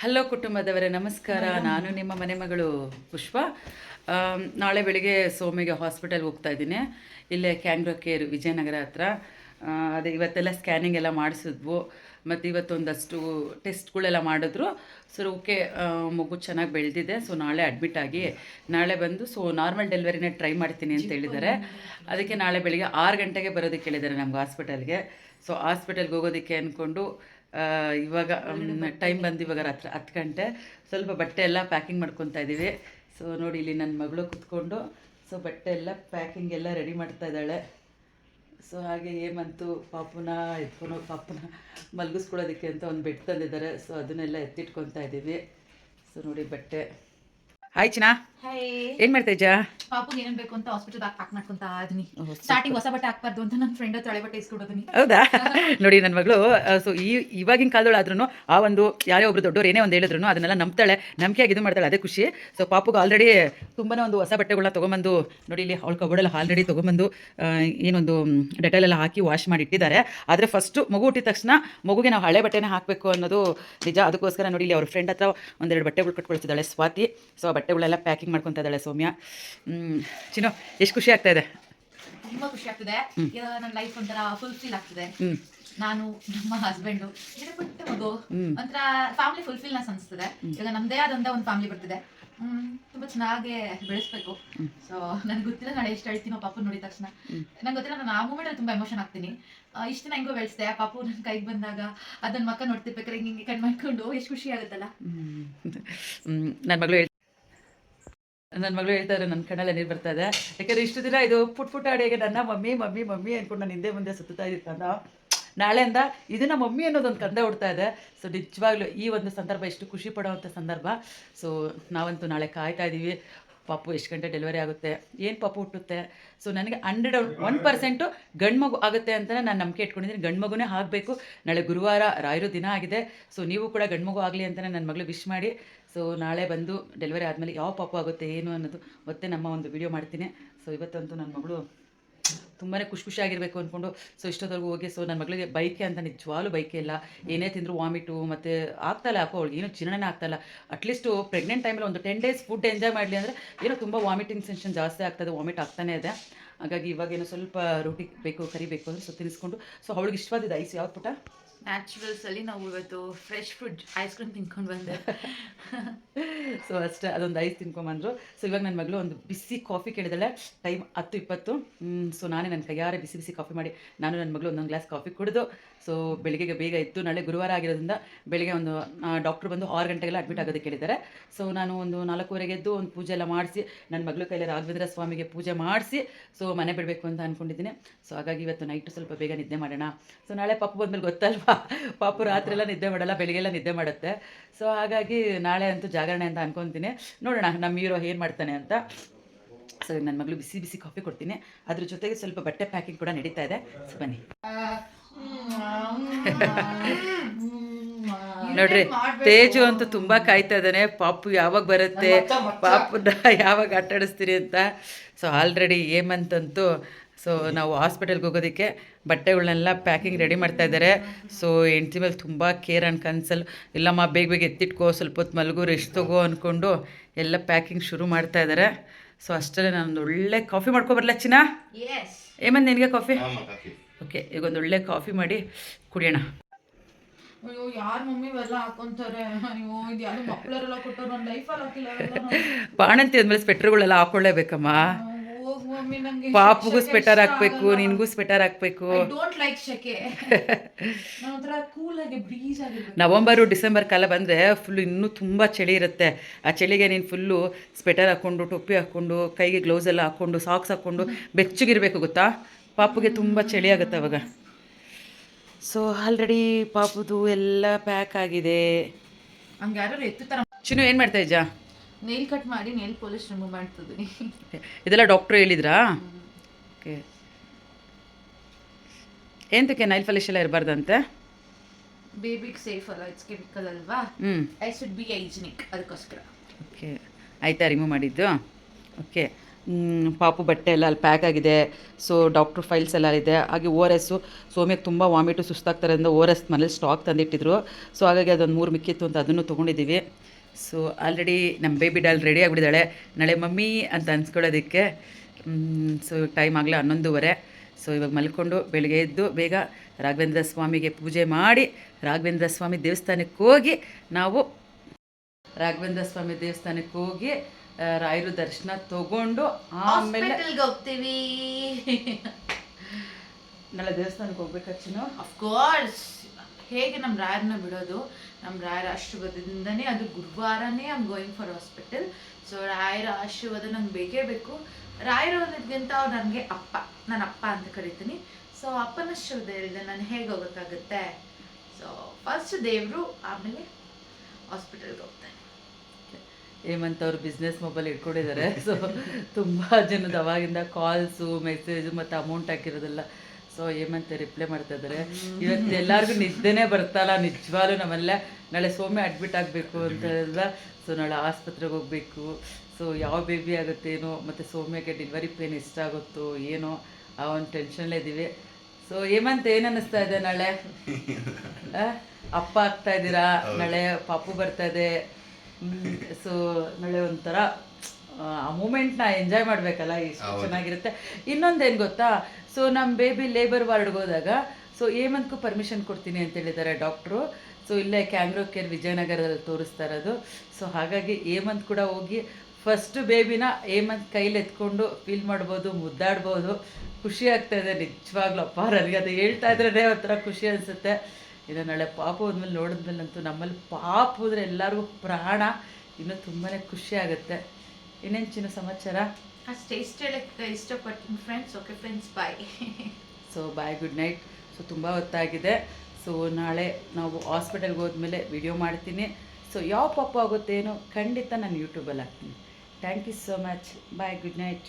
Hello ಕುಟುಂಬದವರೇ ನಮಸ್ಕಾರ. ನಾನು ನಿಮ್ಮ ಮನೆ ಮಗಳು ಪುಷ್ಪ. ನಾಳೆ ಬೆಳಿಗ್ಗೆ ಸೋಮಿಗೆ ಹಾಸ್ಪಿಟಲ್ಗೆ ಹೋಗ್ತಾ ಇದ್ದೀನಿ. ಇಲ್ಲೇ ಕ್ಯಾಂಗ್ರೋ ಕೇರ್ ವಿಜಯನಗರ ಹತ್ರ. ಅದೇ ಇವತ್ತೆಲ್ಲ ಸ್ಕ್ಯಾನಿಂಗ್ ಎಲ್ಲ ಮಾಡಿಸಿದ್ವು. ಮತ್ತು ಇವತ್ತೊಂದಷ್ಟು ಟೆಸ್ಟ್ಗಳೆಲ್ಲ ಮಾಡಿದ್ರು. ಸರ್ ಓಕೆ ಮಗು ಚೆನ್ನಾಗಿ ಬೆಳೆದಿದೆ. ಸೊ ನಾಳೆ ಅಡ್ಮಿಟ್ ಆಗಿ ನಾಳೆ ಬಂದು ಸೊ ನಾರ್ಮಲ್ ಡೆಲಿವರಿನೇ ಟ್ರೈ ಮಾಡ್ತೀನಿ ಅಂತ ಹೇಳಿದ್ದಾರೆ. ಅದಕ್ಕೆ ನಾಳೆ ಬೆಳಿಗ್ಗೆ ಆರು ಗಂಟೆಗೆ ಬರೋದಕ್ಕೆ ಹೇಳಿದ್ದಾರೆ ನಮ್ಗೆ ಹಾಸ್ಪಿಟಲ್ಗೆ ಸೊ ಹಾಸ್ಪಿಟಲ್ಗೆ ಹೋಗೋದಕ್ಕೆ ಅಂದ್ಕೊಂಡು ಇವಾಗ ಟೈಮ್ ಬಂದು ಇವಾಗ ರಾತ್ರಿ ಹತ್ತು ಗಂಟೆ. ಸ್ವಲ್ಪ ಬಟ್ಟೆ ಎಲ್ಲ ಪ್ಯಾಕಿಂಗ್ ಮಾಡ್ಕೊತಾ ಇದ್ದೀವಿ. ಸೊ ನೋಡಿ ಇಲ್ಲಿ ನನ್ನ ಮಗಳು ಕುತ್ಕೊಂಡು ಸೊ ಬಟ್ಟೆ ಎಲ್ಲ ಪ್ಯಾಕಿಂಗ್ ಎಲ್ಲ ರೆಡಿ ಮಾಡ್ತಾ ಇದ್ದಾಳೆ. ಸೊ ಹಾಗೆ ಹೇಮಂತು ಪಾಪುನ ಎತ್ಕೊಂಡು ಪಾಪುನ ಮಲಗಿಸ್ಕೊಳ್ಳೋದಕ್ಕೆ ಅಂತ ಒಂದು ಬೆಡ್ ತಂದಿದ್ದಾರೆ. ಸೊ ಅದನ್ನೆಲ್ಲ ಎತ್ತಿಟ್ಕೊತಾ ಇದ್ದೀವಿ. ಸೊ ನೋಡಿ ಬಟ್ಟೆ. ಹಾಯ್ ಚಿನಾ ಹಾಯ್ ಏನು ಮಾಡ್ತಾ ಇಜಾ ಪಾಪುಗೆ ಏನೇನ್ ಬೇಕು ಅಂತ ಹಾಸ್ಪಿಟಲ್ ಪ್ಯಾಕ್ ಮಾಡ್ಕೊಂತ ಇದೀನಿ. ಸ್ಟಾರ್ಟಿಂಗ್ ಹೊಸ ಬಟ್ಟೆ ಹಾಕ್ಬಾರ್ದು ಅಂತ ನನ್ನ ಫ್ರೆಂಡ್ ತಳೆ ಬಟ್ಟೆ ಇಸ್ಕೊಡೋದನಿ. ಹೌದಾ? ನೋಡಿ ನನ್ನ ಮಗಳು ಸೊ ಈ ಇವಾಗಿನ ಕಾಲದೊಳಾದ್ರೂ ಆ ಒಂದು ಯಾರೇ ಒಬ್ರು ದೊಡ್ಡವ್ರು ಏನೇ ಒಂದು ಹೇಳಿದ್ರು ಅದನ್ನೆಲ್ಲ ನಂಬ್ತಾಳೆ ನಂಬಿಕೆಯಾಗಿ ಇದು ಮಾಡ್ತಾಳೆ ಅದೇ ಖುಷಿ. ಸೊ ಪಾಪುಗೆ ಆಲ್ರೆಡಿ ತುಂಬಾ ಒಂದು ಹೊಸ ಬಟ್ಟೆಗಳನ್ನ ತೊಗೊಂಬಂದು ನೋಡಿ ಇಲ್ಲಿ ಅವಳ ಕಬೋರ್ಡೆಲ್ಲ ಆಲ್ರೆಡಿ ತೊಗೊಂಬಂದು ಏನೊಂದು ಡೆಟೈಲ್ ಎಲ್ಲ ಹಾಕಿ ವಾಶ್ ಮಾಡಿ ಇಟ್ಟಿದ್ದಾರೆ ಆದರೆ ಫಸ್ಟು ಮಗು ಹುಟ್ಟಿದ ತಕ್ಷಣ ಮಗುಗೆ ನಾವು ಹಳೆ ಬಟ್ಟೆನೇ ಹಾಕಬೇಕು ಅನ್ನೋದು ನಿಜ. ಅದಕ್ಕೋಸ್ಕರ ನೋಡಿ ಇಲ್ಲಿ ಅವ್ರ ಫ್ರೆಂಡ್ ಹತ್ರ ಒಂದೆರಡು ಬಟ್ಟೆಗಳು ಕಟ್ಕೊಳ್ತಿದ್ದಾಳೆ ಸ್ವಾತಿ. ಸೊ ಆ ಬಟ್ಟೆಗಳೆಲ್ಲ ಪ್ಯಾಕಿಂಗ್ ಮಾಡ್ಕೊತಾ ಇದ್ದಾಳೆ ಸೌಮ್ಯ. ಚಿನ್ನು ಎಷ್ಟು ಖುಷಿ ಆಗ್ತಾ ಇದೆ? ತುಂಬಾ ಖುಷಿ ಆಗ್ತಿದೆ. ಈಗ ನನ್ನ ಲೈಫ್ ಒಂಥರ ಫುಲ್ಫಿಲ್ ಆಗ್ತಿದೆ. ನಾನು ನಮ್ಮ ಹಸ್ಬೆಂಡ್ ಪುಟ್ಟ ಮಗು. ಒಂಥರ ಫ್ಯಾಮಿಲಿ ಫುಲ್ಫಿಲ್ನೆಸ್ ಅನಿಸ್ತಿದೆ ಈಗ ನಮ್ದೇ ಆದಂತ ಒಂದು ಫ್ಯಾಮಿಲಿ ಬರ್ತಿದೆ. ತುಂಬಾ ಚೆನ್ನಾಗಿ ಬೆಳೆಸ್ಬೇಕು. ಸೊ ನನ್ಗೆ ಗೊತ್ತಿಲ್ಲ ನಾನು ಎಷ್ಟು ಹೇಳ್ತೀನೋ ಪಾಪು ನೋಡಿದ ತಕ್ಷಣ. ನಂಗೆ ಗೊತ್ತಿಲ್ಲ ನಾನು ಆ ಮೂಮೆಂಟ್ ತುಂಬಾ ಎಮೋಷನ್ ಆಗ್ತೀನಿ. ಆ, ಇಷ್ಟು ದಿನ ಹೆಂಗೋ ಬೆಳೆಸ್ದೆ ಪಾಪು ನನ್ನ ಕೈಗೆ ಬಂದಾಗ ಅದನ್ನ ಮಕ್ಕ ನೋಡ್ತಿರ್ಬೇಕಾದ್ರೆ ಹಿಂಗೆ ಕಣ್ ಮಾಡ್ಕೊಂಡು ಎಷ್ಟು ಖುಷಿ ಆಗುತ್ತಲ್ಲ. ನನ್ನ ಮಗಳು ನನ್ನ ಮಗಳು ಹೇಳ್ತಾರೆ ನನ್ನ ಕಣ್ಣಲ್ಲಿ ನೀರು ಬರ್ತಾ ಇದೆ. ಯಾಕಂದ್ರೆ ಇಷ್ಟು ದಿನ ಇದು ಪುಟ್ ಪುಟ್ಟ ಅಡಿಗೆ ನನ್ನ ಮಮ್ಮಿ ಮಮ್ಮಿ ಮಮ್ಮಿ ಅಂದ್ಕೊಂಡು ನಾನು ಹಿಂದೆ ಮುಂದೆ ಸುತ್ತಾ ಅಂದ ನಾಳೆಯಿಂದ ಇದನ್ನ ಮಮ್ಮಿ ಅನ್ನೋದೊಂದು ಕಂದ ಹುಡ್ತಾ ಇದೆ. ಸೊ ನಿಜವಾಗ್ಲೂ ಈ ಒಂದು ಸಂದರ್ಭ ಎಷ್ಟು ಖುಷಿ ಪಡೋವಂಥ ಸಂದರ್ಭ. ಸೊ ನಾವಂತೂ ನಾಳೆ ಕಾಯ್ತಾ ಇದ್ದೀವಿ ಪಾಪು ಎಷ್ಟು ಗಂಟೆ ಡೆಲಿವರಿ ಆಗುತ್ತೆ, ಏನು ಪಾಪು ಹುಟ್ಟುತ್ತೆ? ಸೊ ನನಗೆ ಹಂಡ್ರೆಡ್ ಒನ್ ಪರ್ಸೆಂಟು ಗಂಡು ಮಗು ಆಗುತ್ತೆ ಅಂತ ನಾನು ನಂಬಿಕೆ ಇಟ್ಕೊಂಡಿದ್ದೀನಿ. ಗಂಡು ಮಗುನೇ ಆಗಬೇಕು. ನಾಳೆ ಗುರುವಾರ ರಾಯರು ದಿನ ಆಗಿದೆ. ಸೊ ನೀವು ಕೂಡ ಗಂಡು ಮಗು ಆಗಲಿ ಅಂತಲೇ ನನ್ನ ಮಗಳು ವಿಶ್ ಮಾಡಿ. ಸೊ ನಾಳೆ ಬಂದು ಡೆಲಿವರಿ ಆದಮೇಲೆ ಯಾವ ಪಾಪು ಆಗುತ್ತೆ, ಏನು ಅನ್ನೋದು ಮತ್ತೆ ನಮ್ಮ ಒಂದು ವಿಡಿಯೋ ಮಾಡ್ತೀನಿ. ಸೊ ಇವತ್ತಂತೂ ನನ್ನ ಮಗಳು ತುಂಬಾ ಖುಷಿ ಖುಷಿಯಾಗಿರಬೇಕು ಅಂದ್ಕೊಂಡು ಸೊ ಇಷ್ಟೊತ್ತವರೆಗೂ ಹೋಗಿ, ಸೊ ನನ್ನ ಮಗಳಿಗೆ ಬೈಕೆ ಅಂತ ನಿಜವಾಗ್ಲೂ ಬೈಕೆ ಇಲ್ಲ. ಏನೇ ತಿಂದರೂ ವಾಮಿಟು, ಮತ್ತು ಆಗ್ತಾಯಿಲ್ಲ ಯಾಕೋ ಅವಳಿಗೆ ಏನೂ ಜೀರ್ಣನೇ ಆಗ್ತಾಯಿಲ್ಲ ಅಟ್ಲೀಸ್ಟು ಪ್ರೆಗ್ನೆಂಟ್ ಟೈಮಲ್ಲಿ ಒಂದು ಟೆನ್ ಡೇಸ್ ಫುಡ್ ಎಂಜಾಯ್ ಮಾಡಲಿ ಅಂದರೆ ಏನೋ ತುಂಬ ವಾಮಿಟಿಂಗ್ ಸೆನ್ಷನ್ ಜಾಸ್ತಿ ಆಗ್ತದೆ ವಾಮಿಟ್ ಆಗ್ತಾನೇ ಇದೆ. ಹಾಗಾಗಿ ಇವಾಗೇನೋ ಸ್ವಲ್ಪ ರೋಟಿ ಬೇಕು ಕರಿಬೇಕು ಅಂದರೆ ಸೊ ತಿನ್ನಿಸ್ಕೊಂಡು ಸೊ ಅವಳಿಗೆ ಇಷ್ಟವಾದ ಐಸ್, ಯಾವ್ದು ಪುಟ ನ್ಯಾಚುರಲ್ಸ್ ಅಲ್ಲಿ ನಾವು ಇವತ್ತು ಫ್ರೆಶ್ ಫುಡ್ ಐಸ್ ಕ್ರೀಮ್ ತಿನ್ಕೊಂಡು ಬಂದೆ. ಸೊ ಅಷ್ಟೇ, ಅದೊಂದು ಐಸ್ ತಿನ್ಕೊಂಬಂದರು ಸೊ ಇವಾಗ ನನ್ನ ಮಗಳು ಒಂದು ಬಿಸಿ ಕಾಫಿ ಕೇಳಿದಳೆ. ಟೈಮ್ ಹತ್ತು ಇಪ್ಪತ್ತು. ಸೊ ನಾನೇ ನನ್ನ ಕೈಯಾರೆ ಬಿಸಿ ಬಿಸಿ ಕಾಫಿ ಮಾಡಿ ನಾನು ನನ್ನ ಮಗಳು ಒಂದೊಂದು ಗ್ಲಾಸ್ ಕಾಫಿ ಕುಡಿದು ಸೊ ಬೆಳಿಗ್ಗೆ ಬೇಗ ಇತ್ತು ನಾಳೆ ಗುರುವಾರ ಆಗಿರೋದ್ರಿಂದ ಬೆಳಿಗ್ಗೆ ಒಂದು ಡಾಕ್ಟ್ರು ಬಂದು ಆರು ಗಂಟೆಗೆಲ್ಲ ಅಡ್ಮಿಟ್ ಆಗೋದಕ್ಕೆ ಕೇಳಿದ್ದಾರೆ ಸೊ ನಾನು ಒಂದು ನಾಲ್ಕೂವರೆಗೆ ಎದ್ದು ಒಂದು ಪೂಜೆ ಎಲ್ಲ ಮಾಡಿಸಿ ನನ್ನ ಮಗಳು ಕೈಲಿ ರಾಘವೇಂದ್ರ ಸ್ವಾಮಿಗೆ ಪೂಜೆ ಮಾಡಿಸಿ ಸೊ ಮನೆ ಬಿಡಬೇಕು ಅಂತ ಅಂದ್ಕೊಂಡಿದ್ದೀನಿ ಸೊ ಹಾಗಾಗಿ ಇವತ್ತು ನೈಟು ಸ್ವಲ್ಪ ಬೇಗ ನಿದ್ದೆ ಮಾಡೋಣ. ಸೊ ನಾಳೆ ಪಾಪು ಬಂದಮೇಲೆ ಗೊತ್ತಲ್ವಾ? ಪಾಪು ರಾತ್ರಿ ಎಲ್ಲ ನಿದ್ದೆ ಮಾಡಲ್ಲ ಬೆಳಿಗ್ಗೆಲ್ಲ ನಿದ್ದೆ ಮಾಡುತ್ತೆ. ಸೊ ಹಾಗಾಗಿ ನಾಳೆ ಅಂತೂ ಜಾಗರಣೆ ಅಂತ ಅನ್ಕೊಂತೀನಿ. ನೋಡೋಣ ನಮ್ಮ ಹೀರೋ ಏನು ಮಾಡ್ತಾನೆ ಅಂತ. ಸೊ ನನ್ನ ಮಗಳು ಬಿಸಿ ಬಿಸಿ ಕಾಫಿ ಕೊಡ್ತೀನಿ. ಅದ್ರ ಜೊತೆಗೆ ಸ್ವಲ್ಪ ಬಟ್ಟೆ ಪ್ಯಾಕಿಂಗ್ ಕೂಡ ನಡೀತಾ ಇದೆ. ಸೊ ಬನ್ನಿ. ನೋಡ್ರಿ ತೇಜು ಅಂತೂ ತುಂಬಾ ಕಾಯ್ತಾ ಇದ್ದಾನೆ. ಪಾಪು ಯಾವಾಗ ಬರುತ್ತೆ? ಪಾಪುನ ಯಾವಾಗ ಆಟಾಡಿಸ್ತೀರಿ ಅಂತ. ಸೊ ಆಲ್ರೆಡಿ ಏಮಂತಂತೂ ಸೊ ನಾವು ಹಾಸ್ಪಿಟಲ್ಗೆ ಹೋಗೋದಕ್ಕೆ ಬಟ್ಟೆಗಳನ್ನೆಲ್ಲ ಪ್ಯಾಕಿಂಗ್ ರೆಡಿ ಮಾಡ್ತಾ ಇದ್ದಾರೆ. ಸೊ ಹೆಂಡ್ತಿ ಮೇಲೆ ತುಂಬ ಕೇರ್ ಅಂಡ್ ಕನ್ಸಲ್ ಇಲ್ಲಮ್ಮ ಬೇಗ ಬೇಗ ಎತ್ತಿಟ್ಕೋ ಸ್ವಲ್ಪ ಹೊತ್ತು ಮಲಗು ರೆಸ್ಟ್ ತಗೋ ಅಂದ್ಕೊಂಡು ಎಲ್ಲ ಪ್ಯಾಕಿಂಗ್ ಶುರು ಮಾಡ್ತಾ ಇದ್ದಾರೆ. ಸೊ ಅಷ್ಟಲ್ಲೇ ನಾನೊಂದು ಒಳ್ಳೆ ಕಾಫಿ ಮಾಡ್ಕೊಬರ್ಲ ಚಿನ್ನ? ಎಸ್ ಏಮಂದ್ ನಿನಗೆ ಕಾಫಿ ಓಕೆ ಈಗ ಒಂದು ಒಳ್ಳೆ ಕಾಫಿ ಮಾಡಿ ಕುಡಿಯೋಣ. ಬಾಣಂತಿ ಅಂದ್ಮೇಲೆ ಸ್ವೆಟ್ರ್ಗಳೆಲ್ಲ ಹಾಕೊಳ್ಳೇಬೇಕಮ್ಮ. ಪಾಪುಗೂ ಸ್ವೆಟರ್ ಹಾಕ್ಬೇಕು ನಿನ್ಗೂ ಸ್ವೆಟರ್ ಹಾಕ್ಬೇಕು. ನವಂಬರು ಡಿಸೆಂಬರ್ ಕಾಲ ಬಂದರೆ ಫುಲ್ ಇನ್ನೂ ತುಂಬ ಚಳಿ ಇರುತ್ತೆ. ಆ ಚಳಿಗೆ ನೀನು ಫುಲ್ಲು ಸ್ವೆಟರ್ ಹಾಕ್ಕೊಂಡು ಟೊಪ್ಪಿ ಹಾಕ್ಕೊಂಡು ಕೈಗೆ ಗ್ಲೌಸ್ ಎಲ್ಲ ಹಾಕ್ಕೊಂಡು ಸಾಕ್ಸ್ ಹಾಕ್ಕೊಂಡು ಬೆಚ್ಚಗಿರಬೇಕು ಗೊತ್ತಾ? ಪಾಪುಗೆ ತುಂಬ ಚಳಿ ಆಗುತ್ತೆ ಅವಾಗ. ಸೊ ಆಲ್ರೆಡಿ ಪಾಪುದು ಎಲ್ಲ ಪ್ಯಾಕ್ ಆಗಿದೆ. ಚಿನ್ನು ಏನು ಮಾಡ್ತಾ ಇಜ್ಜ ನೇಲ್ ಕಟ್ ಮಾಡಿ ನೇಲ್ ಪಾಲಿಶ್ ರಿಮೂವ್ ಮಾಡ್ತಿದ್ದೀನಿ. ಇದೆಲ್ಲ ಡಾಕ್ಟ್ರು ಹೇಳಿದ್ರಾ? ಓಕೆ ಎಂತಕ್ಕೆ ನೈಲ್ ಪಾಲಿಶ್ ಎಲ್ಲ ಇರಬಾರ್ದಂತೆ? ಬೇಬಿಗೆ ಸೇಫ್ ಅಲ್ಲ ಇಟ್ಸ್ ಕೆಮಿಕಲ್ ಅಲ್ವಾ? ಹ್ಞೂ ಐ ಶುಡ್ ಬಿ ಹೈಜಿನಿಕ್ ಅದಕ್ಕೋಸ್ಕರ. ಓಕೆ ಆಯಿತಾ ರಿಮೂವ್ ಮಾಡಿದ್ದು? ಓಕೆ ಪಾಪು ಬಟ್ಟೆ ಎಲ್ಲ ಅಲ್ಲಿ ಪ್ಯಾಕ್ ಆಗಿದೆ. ಸೊ ಡಾಕ್ಟ್ರ್ ಫೈಲ್ಸ್ ಎಲ್ಲ ಇದೆ. ಹಾಗೆ ಓ ಆರ್ ಎಸ್ಸು ಸೋಮ್ಯಕ್ಕೆ ತುಂಬ ವಾಮಿಟು ಸುಸ್ತಾಗ್ತಾರೆ ಅಂತ ಓ ಆರ್ ಎಸ್ ಮನೇಲಿ ಸ್ಟಾಕ್ ತಂದಿಟ್ಟಿದ್ರು. ಸೊ ಹಾಗಾಗಿ ಅದೊಂದು ಮೂರು ಮಿಕ್ಕಿತ್ತು ಅಂತ ಅದನ್ನು ತೊಗೊಂಡಿದ್ದೀವಿ. ಸೊ ಆಲ್ರೆಡಿ ನಮ್ಮ ಬೇಬಿ ಡಾಲ್ ರೆಡಿ ಆಗಿಬಿಟ್ಟಿದ್ದಾಳೆ. ನಾಳೆ ಮಮ್ಮಿ ಅಂತ ಅನ್ಸ್ಕೊಳ್ಳೋದಕ್ಕೆ ಸೊ ಟೈಮ್ ಆಗಲೇ ಹನ್ನೊಂದುವರೆ. ಸೊ ಇವಾಗ ಮಲ್ಕೊಂಡು ಬೆಳಗ್ಗೆ ಎದ್ದು ಬೇಗ ರಾಘವೇಂದ್ರ ಸ್ವಾಮಿಗೆ ಪೂಜೆ ಮಾಡಿ ರಾಘವೇಂದ್ರ ಸ್ವಾಮಿ ದೇವಸ್ಥಾನಕ್ಕೆ ಹೋಗಿ ನಾವು ರಾಘವೇಂದ್ರ ಸ್ವಾಮಿ ದೇವಸ್ಥಾನಕ್ಕೆ ಹೋಗಿ ರಾಯರು ದರ್ಶನ ತಗೊಂಡು ಆಮೇಲೆ ಹೋಗ್ತೀವಿ. ನಾಳೆ ದೇವಸ್ಥಾನಕ್ಕೆ ಹೋಗ್ಬೇಕಾಚುನು ಅಫ್ಕೋರ್ಸ್ ಹೇಗೆ ನಮ್ಮ ರಾಯರನ್ನ ಬಿಡೋದು? ನಮ್ಮ ರಾಯರ ಆಶೀರ್ವಾದದಿಂದನೇ ಅದು ಗುರುವಾರನೇ I'm going for hospital so ರಾಯರ ಆಶೀರ್ವಾದ ನಂಗೆ ಬೇಕೇ ಬೇಕು. ರಾಯರ ಅನ್ನೋದ್ಕಿಂತ ಅವ್ರು ನನಗೆ ಅಪ್ಪ ನಾನು ಅಪ್ಪ ಅಂತ ಕರಿತೀನಿ. ಸೊ ಅಪ್ಪನ ಆಶೀರ್ವಾದ ಹೇಳಿದೆ ನಾನು ಹೇಗೆ ಹೋಗೋಕ್ಕಾಗುತ್ತೆ? ಸೊ ಫಸ್ಟ್ ದೇವರು ಆಮೇಲೆ ಹಾಸ್ಪಿಟಲ್ಗೆ ಹೋಗ್ತಾನೆ. ಹೇಮಂತ್ ಅವರು ಬಿಸ್ನೆಸ್ ಮೊಬೈಲ್ ಇಟ್ಕೊಂಡಿದ್ದಾರೆ ಸೊ ತುಂಬ ಜನದ ಅವಾಗಿಂದ ಕಾಲ್ಸು ಮೆಸೇಜು ಮತ್ತು ಅಮೌಂಟ್ ಹಾಕಿರೋದೆಲ್ಲ ಸೊ ಹೇಮಂತ್ ರಿಪ್ಲೈ ಮಾಡ್ತಾ ಇದ್ದಾರೆ ಇವತ್ತು ಎಲ್ಲರಿಗೂ ನಿದ್ದೆನೇ ಬರ್ತಲ್ಲ ನಿಜವಾಲು ನಮ್ಮಲ್ಲ. ನಾಳೆ ಸೋಮೆ ಅಡ್ಮಿಟ್ ಆಗಬೇಕು ಅಂತ ಹೇಳಿದ. ಸೊ ನಾಳೆ ಆಸ್ಪತ್ರೆಗೆ ಹೋಗಬೇಕು. ಸೊ ಯಾವ ಬೇಬಿ ಆಗುತ್ತೇನೋ ಮತ್ತು ಸೌಮ್ಯಗೆ ಡೆಲಿವರಿ ಪೇನ್ ಎಷ್ಟಾಗುತ್ತೋ ಏನೋ ಆ ಒಂದು ಟೆನ್ಷನ್ಲೇ ಇದ್ದೀವಿ ಸೊ ಹೇಮಂತ್ ಏನು ಅನ್ನಿಸ್ತಾ ಇದೆ ನಾಳೆ? ಅಪ್ಪ ಆಗ್ತಾ ಇದ್ದೀರಾ? ನಾಳೆ ಪಾಪು ಬರ್ತಾ ಇದೆ. ಸೊ ನಾಳೆ ಒಂಥರ ಆ ಮೂಮೆಂಟ್ನ ಎಂಜಾಯ್ ಮಾಡಬೇಕಲ್ಲ ಎಷ್ಟು ಚೆನ್ನಾಗಿರುತ್ತೆ. ಇನ್ನೊಂದೇನು ಗೊತ್ತಾ? ಸೊ ನಮ್ಮ ಬೇಬಿ ಲೇಬರ್ ವಾರ್ಡ್ಗೆ ಹೋದಾಗ ಸೊ ಏಮಂತ್ಗೂ ಪರ್ಮಿಷನ್ ಕೊಡ್ತೀನಿ ಅಂತ ಹೇಳಿದ್ದಾರೆ ಡಾಕ್ಟ್ರು ಸೊ ಇಲ್ಲೇ ಕ್ಯಾಂಗ್ರೋ ಕೇರ್ ವಿಜಯನಗರದಲ್ಲಿ ತೋರಿಸ್ತಾ ಇರೋದು. ಸೊ ಹಾಗಾಗಿ ಏಮಂತ್ ಕೂಡ ಹೋಗಿ ಫಸ್ಟ್ ಬೇಬಿನ ಏಮಂತ್ ಕೈಲಿ ಎತ್ಕೊಂಡು ಫೀಲ್ ಮಾಡ್ಬೋದು, ಮುದ್ದಾಡ್ಬೋದು. ಖುಷಿ ಆಗ್ತಾ ಇದೆ, ನಿಜವಾಗ್ಲೂ ಅಪ್ಪ ನನಗೆ ಅದು ಹೇಳ್ತಾ ಇದ್ರೇ ಒಂಥರ ಖುಷಿ ಅನಿಸುತ್ತೆ. ಇನ್ನು ನಾಳೆ ಪಾಪು ಹೋದ್ಮೇಲೆ ನೋಡಿದ್ಮೇಲಂತೂ ನಮ್ಮಲ್ಲಿ ಪಾಪು ಅಂದರೆ ಎಲ್ಲರಿಗೂ ಪ್ರಾಣ, ಇನ್ನೂ ತುಂಬಾ ಖುಷಿ ಆಗುತ್ತೆ. ಇನ್ನೇನು ಚಿನ್ನ ಸಮಾಚಾರ? ಅಷ್ಟೇ ಇಷ್ಟ ಹೇಳಕ್ಕೆ ಇಷ್ಟಪಡ್ತೀನಿ friends okay friends bye so bye good night so ತುಂಬ ಹೊತ್ತಾಗಿದೆ. ಸೊ ನಾಳೆ ನಾವು ಹಾಸ್ಪಿಟಲ್ಗೆ ಹೋದ್ಮೇಲೆ ವಿಡಿಯೋ ಮಾಡ್ತೀನಿ. ಸೊ ಯಾವ ಪಾಪ ಆಗುತ್ತೇನೋ ಖಂಡಿತ ನಾನು ಯೂಟ್ಯೂಬಲ್ಲಿ ಹಾಕ್ತೀನಿ. Thank you so much bye good night